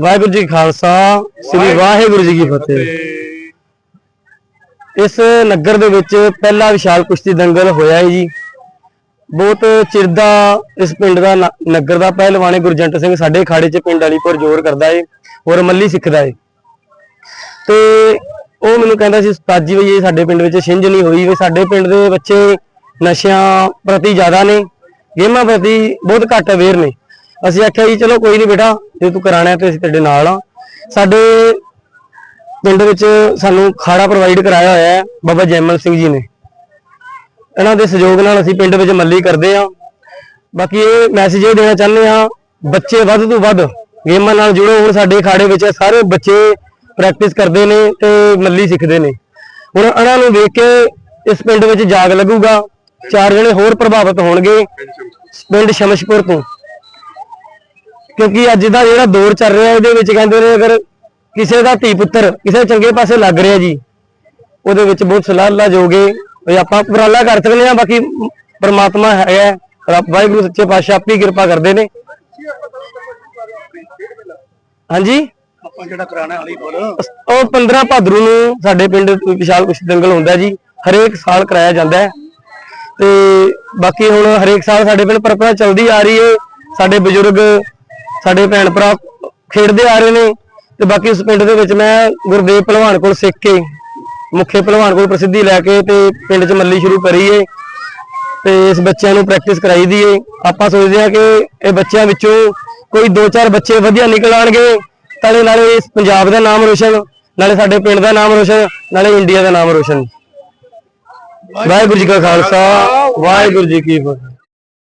ਵਾਹਿਗੁਰੂ ਜੀ ਖਾਲਸਾ ਸ੍ਰੀ ਵਾਹਿਗੁਰੂ ਜੀ ਕੀ ਫਤਿਹ। ਇਸ ਨਗਰ ਦੇ ਵਿੱਚ ਪਹਿਲਾ ਵਿਸ਼ਾਲ ਕੁਸ਼ਤੀ ਦੰਗਲ ਹੋਇਆ ਹੈ ਜੀ। ਬਹੁਤ ਚਿਰ ਦਾ ਇਸ ਪਿੰਡ ਦਾ ਨਗਰ ਦਾ ਪਹਿਲਵਾਨ ਗੁਰਜੰਟ ਸਿੰਘ ਸਾਡੇ ਖਾੜੇ 'ਚ ਪਿੰਡ ਵਾਲੀਪੁਰ ਜ਼ੋਰ ਕਰਦਾ ਏ ਔਰ ਮੱਲੀ ਸਿੱਖਦਾ ਏ। ਤੇ ਉਹ ਮੈਨੂੰ ਕਹਿੰਦਾ ਸੀ ਉਸਤਾਦ ਜੀ ਵੀ ਇਹ ਸਾਡੇ ਪਿੰਡ ਵਿੱਚ ਛਿੰਝ ਨਹੀਂ ਹੋਈ ਵੀ ਸਾਡੇ ਪਿੰਡ ਦੇ ਬੱਚੇ ਨਸ਼ਿਆਂ ਪ੍ਰਤੀ ਜ਼ਿਆਦਾ ਨੇ ਗੇਮਾਂ ਪ੍ਰਤੀ ਬਹੁਤ ਘੱਟ ਅਵੇਅਰ ਨੇ। ਅਸੀਂ ਆਖਿਆ ਜੀ, ਚਲੋ ਕੋਈ ਨਹੀਂ ਬੇਟਾ, ਜੇ ਤੂੰ ਕਰਾਣਾ ਤੇ ਅਸੀਂ ਤੇਰੇ ਨਾਲ ਆ। ਸਾਡੇ ਪਿੰਡ ਵਿੱਚ ਸਾਨੂੰ ਖਾੜਾ ਪ੍ਰੋਵਾਈਡ ਕਰਾਇਆ ਹੋਇਆ ਹੈ, ਬਾਬਾ ਜੈਮਲ ਸਿੰਘ ਜੀ ਨੇ। ਇਹਨਾਂ ਦੇ ਸਹਿਯੋਗ ਨਾਲ ਅਸੀਂ ਪਿੰਡ ਵਿੱਚ ਮੱਲੀ ਕਰਦੇ ਆ ਬਾਕੀ ਇਹ ਮੈਸੇਜ ਇਹ ਦੇਣਾ ਚਾਹੁੰਦੇ ਆ ਬੱਚੇ ਵੱਧ ਤੋਂ ਵੱਧ ਗੇਮਾਂ ਨਾਲ ਜੁੜੋ। ਹੁਣ ਸਾਡੇ ਖਾੜੇ ਵਿੱਚ ਸਾਰੇ ਬੱਚੇ ਪ੍ਰੈਕਟਿਸ ਕਰਦੇ ਨੇ ਤੇ ਮੱਲੀ ਸਿੱਖਦੇ ਨੇ। ਹੁਣ ਇਹਨਾਂ ਨੂੰ ਵੇਖ ਕੇ ਇਸ ਪਿੰਡ ਵਿੱਚ ਜਾਗ ਲੱਗੂਗਾ। ਚਾਰ ਜਣੇ ਹੋਰ ਪ੍ਰਭਾਵਿਤ ਹੋਣਗੇ। ਪਿੰਡ ਸ਼ਮਸ਼ਪੁਰ ਤੋਂ। ਕਿਉਂਕਿ ਅੱਜ ਦਾ ਜਿਹੜਾ ਦੌਰ ਚੱਲ ਰਿਹਾ ਇਹਦੇ ਵਿੱਚ ਕਹਿੰਦੇ ਨੇ ਅਗਰ ਕਿਸੇ ਦਾ ਧੀ ਪੁੱਤਰ ਕਿਸੇ ਚੰਗੇ ਪਾਸੇ ਲੱਗ ਰਿਹਾ ਜੀ ਉਹਦੇ ਵਿੱਚ ਬਹੁਤ ਸਲਾਹ ਜੋਗੇ ਵੀ ਆਪਾਂ ਉਪਰਾਲਾ ਕਰ ਸਕਦੇ ਆ ਬਾਕੀ ਪਰਮਾਤਮਾ ਹੈਗਾ ਰੱਬ ਵਾਹਿਗੁਰੂ ਸੱਚੇ ਪਾਤਸ਼ਾਹ ਆਪੀ ਕਿਰਪਾ ਕਰਦੇ ਨੇ। ਹਾਂਜੀ? ਆਪਾਂ ਜਿਹੜਾ ਕਰਾਣਾ ਵਾਲੀ ਬੋਲ। ਉਹ 15 ਭਾਦਰੂ ਨੂੰ ਸਾਡੇ ਪਿੰਡ ਵਿਸ਼ਾਲ ਕੁਸ਼ਤੀ ਦੰਗਲ ਹੁੰਦਾ ਜੀ ਹਰੇਕ ਸਾਲ ਕਰਾਇਆ ਜਾਂਦਾ ਹੈ। ਤੇ ਬਾਕੀ ਹੁਣ ਹਰੇਕ ਸਾਲ ਸਾਡੇ ਪਿੰਡ ਪਰੰਪਰਾ ਚੱਲਦੀ ਆ ਰਹੀ ਏ ਸਾਡੇ ਬਜ਼ੁਰਗ ਸਾਡੇ ਭੈਣ ਭਰਾ ਖੇਡਦੇ ਆ ਰਹੇ ਨੇ ਤੇ ਬਾਕੀ ਉਸ ਪਿੰਡ ਦੇ ਵਿੱਚ ਮੈਂ ਗੁਰਦੇਵ ਪਹਿਲਵਾਨ ਕੋਲ ਸਿੱਖ ਕੇ, ਮੁੱਖੇ ਪਹਿਲਵਾਨ ਕੋਲ ਪ੍ਰਸਿੱਧੀ ਲੈ ਕੇ ਤੇ ਪਿੰਡ 'ਚ ਮੱਲੀ ਸ਼ੁਰੂ ਕਰੀ ਏ ਤੇ ਇਸ ਬੱਚਿਆਂ ਨੂੰ ਪ੍ਰੈਕਟਿਸ ਕਰਾਈ ਦੀ ਏ। ਆਪਾਂ ਸੋਚਦੇ ਆ ਕਿ ਇਹ ਬੱਚਿਆਂ ਵਿੱਚੋਂ ਕੋਈ 2-4 ਬੱਚੇ ਵਧੀਆ ਨਿਕਲ ਆਣਗੇ ਨਾਲੇ ਨਾਲੇ ਪੰਜਾਬ ਦਾ ਨਾਮ ਰੋਸ਼ਨ, ਨਾਲੇ ਸਾਡੇ ਪਿੰਡ ਦਾ ਨਾਮ ਰੋਸ਼ਨ, ਨਾਲੇ ਇੰਡੀਆ ਦਾ ਨਾਮ ਰੋਸ਼ਨ। ਵਾਹਿਗੁਰੂ ਜੀ ਕਾ ਖਾਲਸਾ, ਵਾਹਿਗੁਰੂ ਜੀ ਕੀ ਫਤਿਹ।